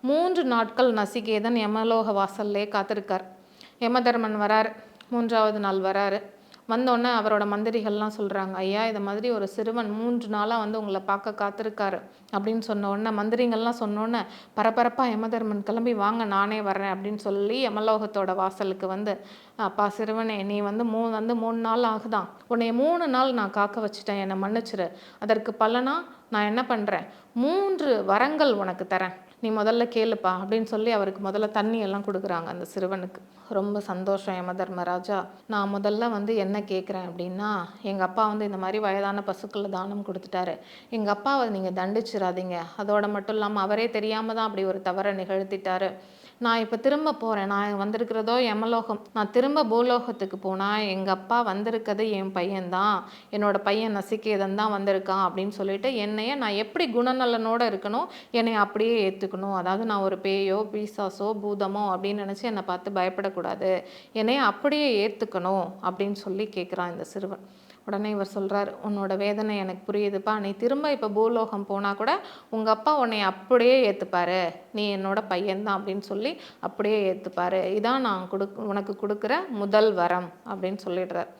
மூன்று நாட்கள் நசிகேதன் யமலோக வாசல்லே காத்திருக்கார். யமதர்மன் வரார். மூன்றாவது நாள் வராரு. வந்தோடனே அவரோட மந்திரிகள்லாம் சொல்கிறாங்க ஐயா இதை மாதிரி ஒரு சிறுவன் மூன்று நாளாக வந்து உங்களை பார்க்க காத்திருக்காரு. அப்படின்னு சொன்ன உடனே மந்திரிகள்லாம் சொன்னோன்னே பரபரப்பாக யமதர்மன் கிளம்பி வாங்க நானே வர்றேன். அப்படின்னு சொல்லி யமலோகத்தோட வாசலுக்கு வந்து அப்பா சிறுவனே நீ வந்து மூ வந்து மூணு நாள் ஆகுதான். உன்னை மூணு நாள் நான் காக்க வச்சுட்டேன். என்னை மன்னிச்சிரு. அதற்கு பலனா நான் என்ன பண்ணுறேன் மூன்று வரங்கள் உனக்கு தரேன். நீ முதல்ல கேளுப்பா அப்படின்னு சொல்லி அவருக்கு முதல்ல தண்ணி எல்லாம் கொடுக்குறாங்க அந்த சிறுவனுக்கு. ரொம்ப சந்தோஷம் யம தர்மராஜா நான் முதல்ல வந்து என்ன கேட்குறேன் அப்படின்னா எங்கள் அப்பா வந்து இந்த மாதிரி வயதான பசுக்களை தானம் கொடுத்துட்டாரு. எங்கள் அப்பாவை நீங்கள் தண்டிச்சிடாதீங்க அதோட மட்டும் இல்லாமல் அவரே தெரியாமல் தான் அப்படி ஒரு தவறை நிகழ்த்திட்டாரு. நான் இப்போ திரும்ப போகிறேன் நான் வந்திருக்கிறதோ யமலோகம். நான் திரும்ப பூலோகத்துக்கு போனால் எங்கள் அப்பா வந்திருக்கிறது என் பையன்தான். என்னோட பையன் நசிகேதன் தான் வந்திருக்கான் அப்படின்னு சொல்லிட்டு என்னைய நான் எப்படி குணநலனோடு இருக்கணும்? என்னை அப்படியே ஏற்றுக்கணும் அதாவது நான் ஒரு பேயோ பீசாஸோ பூதமோ அப்படின்னு நினச்சி என்னை பார்த்து பயப்படக்கூடாது. என்னைய அப்படியே ஏற்றுக்கணும் அப்படின்னு சொல்லி கேட்குறான் இந்த சிறுவன். உடனே இவர் சொல்கிறார் உன்னோட வேதனை எனக்கு புரியுதுப்பா. நீ திரும்ப இப்போ பூலோகம் போனால் கூட உங்கள் அப்பா உன்னை அப்படியே ஏற்றுப்பார் நீ என்னோட பையன்தான் அப்படின்னு சொல்லி அப்படியே ஏற்றுப்பாரு இதான் நான் கொடு உனக்கு கொடுக்குற முதல் வரம் அப்படின்னு சொல்லிடுறார்.